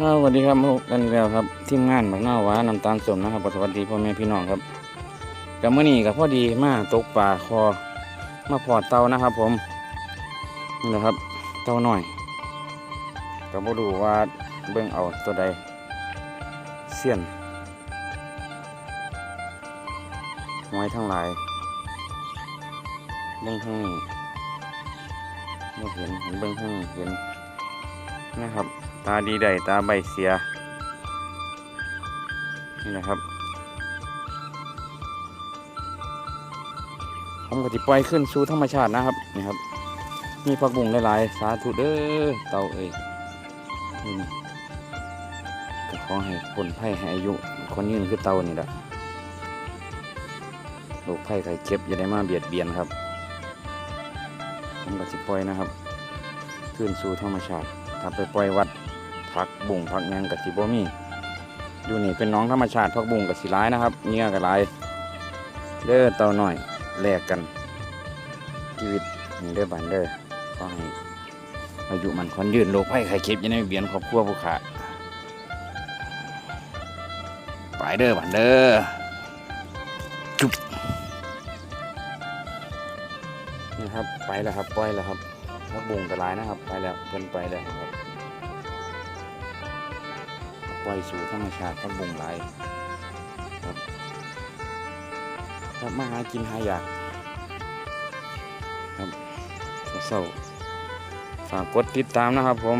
ครับสวัสดีครับมาพบกันอีกแล้วครับทีมงานบักหน้าหวาน้ำตาลสมนะครับสวัสดีพ่อแม่พี่น้องครับกับเมื่อนี้กับพ่อดีมาตกปลาคอมาพอดเตานะครับ ผมนี่แหละครับ เตาหน่อยก็บ่ดูว่าเบิ่งเอาตัวใดเสี้ยนหอยทั้งหลายเบิ่งทั้งนี้บ่เห็นเห็นเบิ่งทั้งเห็น นะครับ ตาดีได้ตาใบเสีย นี่นะครับผมก็จะปล่อยขึ้นสู่ธรรมชาตินะครับนี่ครับ มีผักบุ้งหลายๆสาธุเด้อเต่าเอ้ยนี่ก็ขอให้คนไผ่ให้อายุ คนยืนคือเต่านี่แหละโรคไผ่ไข้เจ็บอย่าได้มาเบียดเบียนครับผมก็จะปล่อยนะครับ ขึ้นสู่ธรรมชาติ ถ้าไปปล่อยวัดพักบุ่งพักหยังกับสิบ่มีอยู่นี่เป็นน้องธรรมชาติพักบุ่งกับสิร้ายนะครับเงี้ยกับร้ายเด้อเต่าหน่อยแลกกันชีวิตนี่เด้อบันเด้อก็ให้อายุมันคนยืนโลกไผ่ไข่เค็บยังได้เบียนครอบครัวผู้ขาไปเด้อบันเด้อจุ๊บนี่ครับไปแล้วครับปล่อยแล้วครับพักบุ่งกับร้ายนะครับ ไปแล้วเพิ่นไปแล้วครับ ปล่อยสู่ธรรมชาติพักบุงไหลายครับครับมาหากินหายากครับเศร้าฝากกดติดตามนะครับผม